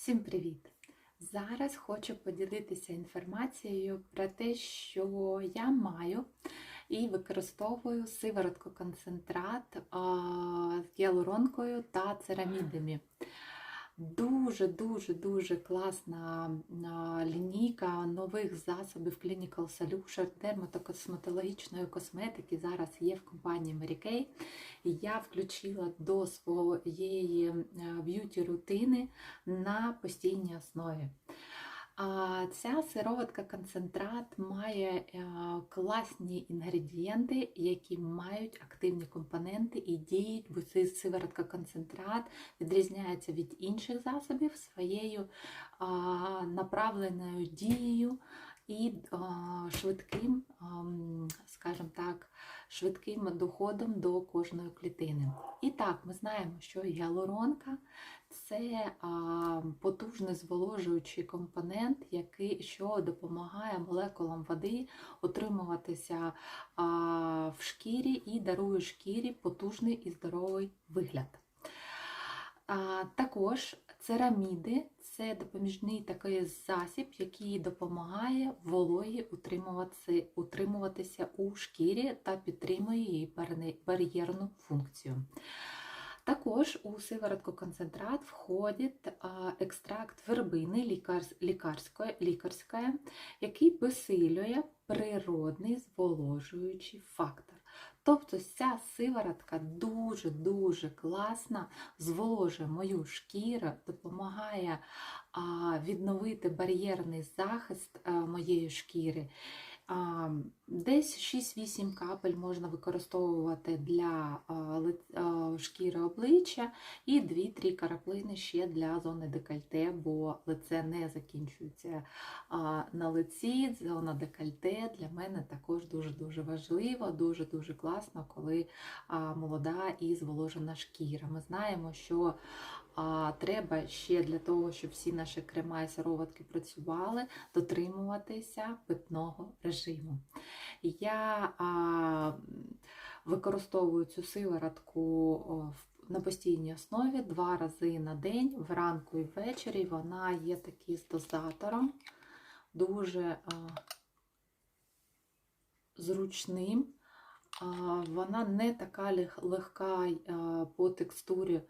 Всім привіт! Зараз хочу поділитися інформацією про те, що я маю і використовую сиворотку концентрат з гіалуронкою та церамідами. Дуже-дуже дуже класна лінійка нових засобів Clinical Solution дерматокосметологічної косметики зараз є в компанії Mary Kay. Я включила до своєї б'юті рутини на постійній основі. Ця сироватка концентрат має е, класні інгредієнти, які мають активні компоненти і діють, бо цей сиворотка концентрат відрізняється від інших засобів своєю направленою дією і швидким, скажімо так, швидким доходом до кожної клітини. І так, ми знаємо, що гіалуронка це потужний зволожуючий компонент, який що допомагає молекулам води утримуватися а, в шкірі і дарує шкірі потужний і здоровий вигляд. Також цераміди це допоміжний такий засіб, який допомагає вологі утримуватися, у шкірі та підтримує її бар'єрну функцію. Також у сиворотку концентрат входить екстракт вербини лікарської, лікарської, який посилює природний зволожуючий фактор. Тобто ця сиворотка дуже-дуже класна, зволожує мою шкіру, допомагає відновити бар'єрний захист моєї шкіри. Десь 6-8 капель можна використовувати для шкіри обличчя і 2-3 караплини ще для зони декольте, бо лице не закінчується на лиці. Зона декольте для мене також дуже-дуже важлива, дуже-дуже класно, коли молода і зволожена шкіра. Ми знаємо, що треба ще для того, щоб всі наші крема і сироватки працювали, дотримуватися питного режиму. Я а, використовую цю сиворотку на постійній основі два рази на день, вранку і ввечері. Вона є такі з дозатором, дуже а, зручним. Вона не така легка по текстурі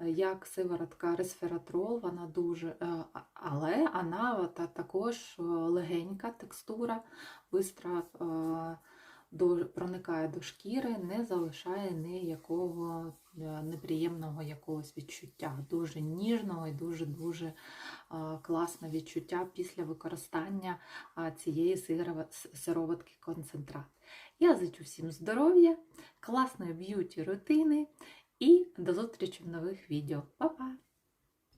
як сиворотка ресфератрол, вона дуже, е, але вона також е, легенька текстура, е, проникає до шкіри, не залишає ніякого неприємного якогось відчуття. Дуже ніжного і дуже-дуже класне відчуття після використання цієї сироватки концентрат. Я зичу всім здоров'я, класної б'юті рутини і до зустрічі в нових відео. Па-па!